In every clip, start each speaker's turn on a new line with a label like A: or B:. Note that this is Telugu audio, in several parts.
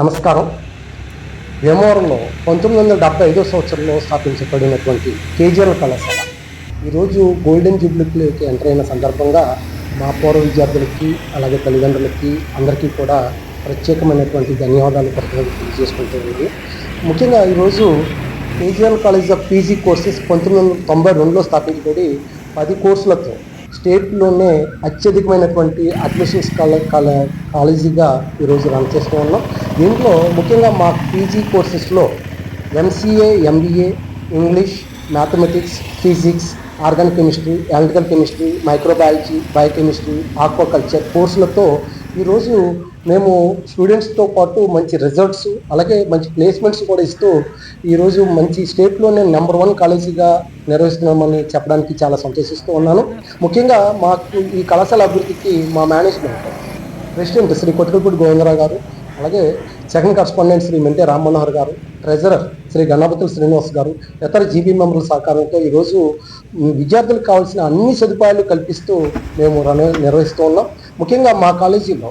A: నమస్కారం. వేమవరంలో పంతొమ్మిది వందల డెబ్బై ఐదో సంవత్సరంలో స్థాపించబడినటువంటి కేజీఎల్ కళాశాల. ఈరోజు గోల్డెన్ జూబ్లీకి ఎంటర్ అయిన సందర్భంగా మా పూర్వ విద్యార్థులకి అలాగే తల్లిదండ్రులకి అందరికీ కూడా ప్రత్యేకమైనటువంటి ధన్యవాదాలు కృతజ్ఞతలు తెలియజేసుకుంటూ ఉంది ముఖ్యంగా ఈరోజు KGL college of PG courses పంతొమ్మిది వందల తొంభై రెండులో స్థాపించబడి పది కోర్సులతో స్టేట్లోనే అత్యధికమైనటువంటి అడ్మిషన్స్ కాలే కాలే కాలేజీగా ఈరోజు రన్ చేస్తూ ఉన్నాం. దీంట్లో ముఖ్యంగా మా PG కోర్సెస్లో MCA MBA English mathematics physics organic chemistry electrical chemistry microbiology biochemistry aquaculture కోర్సులతో ఈరోజు మేము స్టూడెంట్స్తో పాటు మంచి రిజల్ట్స్ అలాగే మంచి ప్లేస్మెంట్స్ కూడా ఇస్తూ ఈరోజు మంచి స్టేట్లోనే నెంబర్ వన్ కాలేజీగా నిర్వహిస్తున్నామని చెప్పడానికి చాలా సంతోషిస్తూ ఉన్నాను. ముఖ్యంగా మాకు ఈ కళాశాల అభివృద్ధికి మా మేనేజ్మెంట్ ప్రెసిడెంట్ శ్రీ కొట్టుకపూడి గోవిందరావు గారు అలాగే second correspondent Shri Mente Ram Manohar garu treasurer Shri గణపతుల Srinivas గారు ఇతర జీబీ మెంబర్ల సహకారంతో ఈరోజు విద్యార్థులకు కావాల్సిన అన్ని సదుపాయాలు కల్పిస్తూ మేము రన్- నిర్వహిస్తూ ఉన్నాం. ముఖ్యంగా మా కాలేజీలో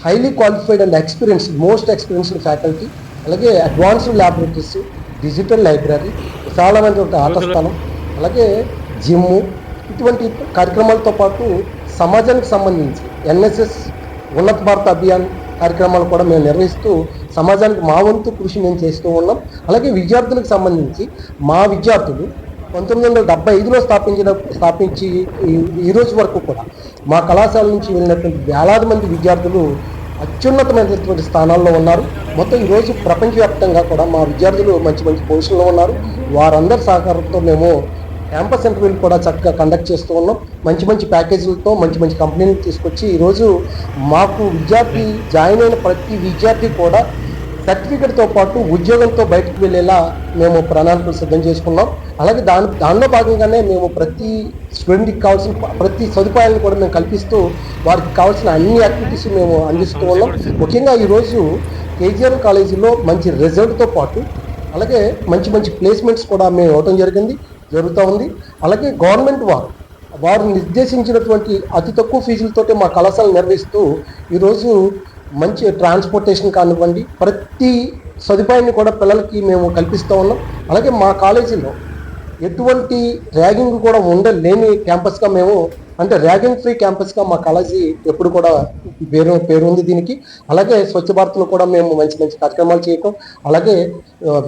A: highly qualified and experienced most experienced faculty అలాగే అడ్వాన్స్డ్ ల్యాబొరేటరీస్ డిజిటల్ లైబ్రరీ విశాలమైనటువంటి ఆట స్థలం అలాగే జిమ్ ఇటువంటి కార్యక్రమాలతో పాటు సమాజానికి సంబంధించి ఎన్ఎస్ఎస్ ఉన్నత భారత అభియాన్ కార్యక్రమాలు కూడా మేము నిర్వహిస్తూ సమాజానికి మా వంతు కృషి మేము చేస్తూ ఉన్నాం. అలాగే విద్యార్థులకు సంబంధించి మా విద్యార్థులు పంతొమ్మిది వందల డెబ్బై ఐదులో స్థాపించిన స్థాపించి ఈ- రోజు వరకు కూడా మా కళాశాల నుంచి వెళ్ళినటువంటి వేలాది మంది విద్యార్థులు అత్యున్నతమైనటువంటి స్థానాల్లో ఉన్నారు. మొత్తం ఈరోజు ప్రపంచవ్యాప్తంగా కూడా మా విద్యార్థులు మంచి మంచి పొజిషన్లో ఉన్నారు. వారందరి సహకారంతో మేము క్యాంపస్ ఇంటర్వ్యూలు కూడా చక్కగా కండక్ట్ చేస్తూ ఉన్నాం. మంచి మంచి ప్యాకేజీలతో మంచి మంచి కంపెనీలు తీసుకొచ్చి ఈరోజు మాకు విద్యార్థి జాయిన్ అయిన ప్రతి విద్యార్థి కూడా సర్టిఫికెట్తో పాటు ఉద్యోగంతో బయటకు వెళ్ళేలా మేము ప్రణాళికలు సిద్ధం చేసుకున్నాం. అలాగే దాని దానిలో భాగంగానే మేము ప్రతి స్టూడెంట్కి కావాల్సిన ప్రతి సదుపాయాలను కూడా మేము కల్పిస్తూ వారికి కావాల్సిన అన్ని యాక్టివిటీస్ మేము అందిస్తూ ఉన్నాం. ముఖ్యంగా ఈరోజు కేజీఆర్ కాలేజీలో మంచి రిజల్ట్తో పాటు అలాగే మంచి మంచి ప్లేస్మెంట్స్ కూడా మేము ఇవ్వటం జరిగింది జరుగుతూ ఉంది. అలాగే గవర్నమెంట్ వారు వారు నిర్దేశించినటువంటి అతి తక్కువ ఫీజులతోటి మా కళాశాల నిర్వహిస్తూ ఈరోజు మంచి ట్రాన్స్పోర్టేషన్ కానివ్వండి ప్రతి సదుపాయాన్ని కూడా పిల్లలకి మేము కల్పిస్తూ ఉన్నాం. అలాగే మా కాలేజీలో ఎటువంటి ర్యాగింగ్ కూడా ఉండలేని క్యాంపస్గా మేము అంటే ర్యాగింగ్ ఫ్రీ క్యాంపస్గా మా కాలేజీ ఎప్పుడు కూడా పేరు పేరు ఉంది దీనికి. అలాగే స్వచ్ఛ భారత్లో కూడా మేము మంచి మంచి కార్యక్రమాలు చేయటం. అలాగే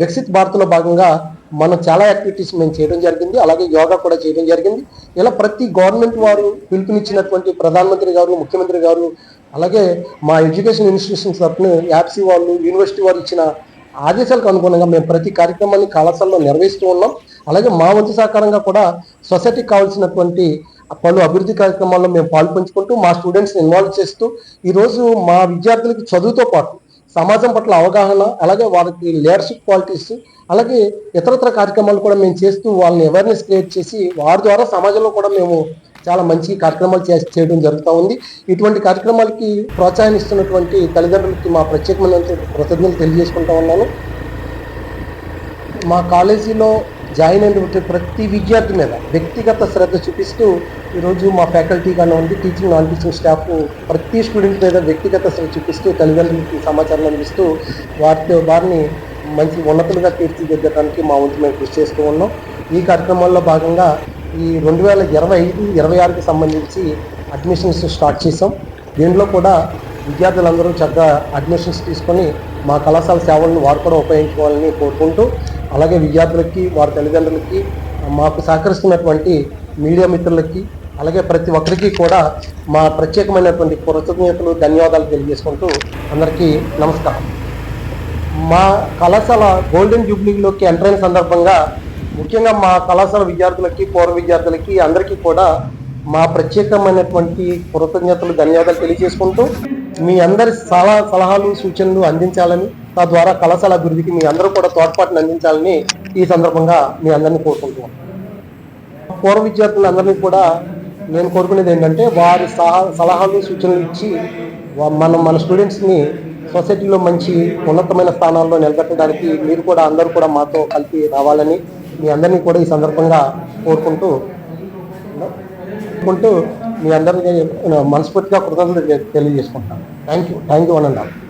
A: వికసిత్ భారత్లో భాగంగా మనం చాలా యాక్టివిటీస్ మేము చేయడం జరిగింది. అలాగే యోగా కూడా చేయడం జరిగింది. ఇలా ప్రతి గవర్నమెంట్ వారు పిలుపునిచ్చినటువంటి ప్రధానమంత్రి గారు ముఖ్యమంత్రి గారు అలాగే మా ఎడ్యుకేషన్ ఇన్స్టిట్యూషన్స్ తరఫున యాప్సీ వాళ్ళు యూనివర్సిటీ వారు ఇచ్చిన ఆదేశాలకు అనుగుణంగా మేము ప్రతి కార్యక్రమాన్ని కళాశాలలో నిర్వహిస్తూ ఉన్నాం. అలాగే మా వంతు సహకారంగా కూడా సొసైటీకి కావాల్సినటువంటి పలు అభివృద్ధి కార్యక్రమాల్లో మేము పాల్పంచుకుంటూ మా స్టూడెంట్స్ని ఇన్వాల్వ్ చేస్తూ ఈరోజు మా విద్యార్థులకి చదువుతో పాటు సమాజం పట్ల అవగాహన అలాగే వారికి లీడర్షిప్ క్వాలిటీస్ అలాగే ఇతరత్ర కార్యక్రమాలు కూడా మేము చేస్తూ వాళ్ళని అవేర్నెస్ క్రియేట్ చేసి వారి ద్వారా సమాజంలో కూడా మేము చాలా మంచి కార్యక్రమాలు చే చేయడం జరుగుతూ ఉంది. ఇటువంటి కార్యక్రమాలకి ప్రోత్సాహనిస్తున్నటువంటి తల్లిదండ్రులకి మా ప్రత్యేకమైన కృతజ్ఞతలు తెలియజేసుకుంటా ఉన్నాను. మా కాలేజీలో జాయిన్ అయినటువంటి ప్రతి విద్యార్థి మీద వ్యక్తిగత శ్రద్ధ చూపిస్తూ ఈరోజు మా ఫ్యాకల్టీ కానివ్వండి టీచింగ్ నాన్ టీచింగ్ స్టాఫ్ ప్రతి స్టూడెంట్ మీద వ్యక్తిగత శ్రద్ధ చూపిస్తూ తల్లిదండ్రులకి సమాచారం అందిస్తూ వారితో వారిని మంచి ఉన్నతులుగా తీర్చిదిద్దడానికి మా వంతు మేము కృషి చేస్తూ ఉన్నాం. ఈ కార్యక్రమాల్లో భాగంగా ఈ రెండు వేల ఇరవై ఐదు ఇరవై ఆరుకి సంబంధించి అడ్మిషన్స్ స్టార్ట్ చేసాం దీనిలో కూడా విద్యార్థులందరూ చక్కగా అడ్మిషన్స్ తీసుకొని మా కళాశాల సేవలను వారు కూడా ఉపయోగించుకోవాలని కోరుకుంటూ అలాగే విద్యార్థులకి వారి తల్లిదండ్రులకి మాకు సహకరిస్తున్నటువంటి మీడియా మిత్రులకి అలాగే ప్రతి ఒక్కరికి కూడా మా ప్రత్యేకమైనటువంటి కృతజ్ఞతలు ధన్యవాదాలు తెలియజేసుకుంటూ అందరికీ నమస్కారం. మా కళాశాల గోల్డెన్ జూబ్లీలోకి ఎంటర్ అయిన సందర్భంగా ముఖ్యంగా మా కళాశాల విద్యార్థులకి పూర్వ విద్యార్థులకి అందరికీ కూడా మా ప్రత్యేకమైనటువంటి కృతజ్ఞతలు ధన్యవాదాలు తెలియజేసుకుంటూ మీ అందరి సలహా సలహాలు సూచనలు అందించాలని తద్వారా కళాశాల అభివృద్ధికి మీ అందరూ కూడా తోడ్పాటును అందించాలని ఈ సందర్భంగా మీ అందరినీ కోరుకుంటున్నాం. పూర్వ విద్యార్థులందరినీ కూడా నేను కోరుకునేది ఏంటంటే వారి సలహాలు సూచనలు ఇచ్చి మనం మన స్టూడెంట్స్ని సొసైటీలో మంచి ఉన్నతమైన స్థానాల్లో నిలబెట్టడానికి మీరు కూడా అందరూ కూడా మాతో కలిపి రావాలని మీ అందరినీ కూడా ఈ సందర్భంగా కోరుకుంటూ కోరుకుంటూ మీ అందరినీ మనస్ఫూర్తిగా కృతజ్ఞతలు తెలియజేసుకుంటాను థ్యాంక్ యూ థ్యాంక్ యూ అనండి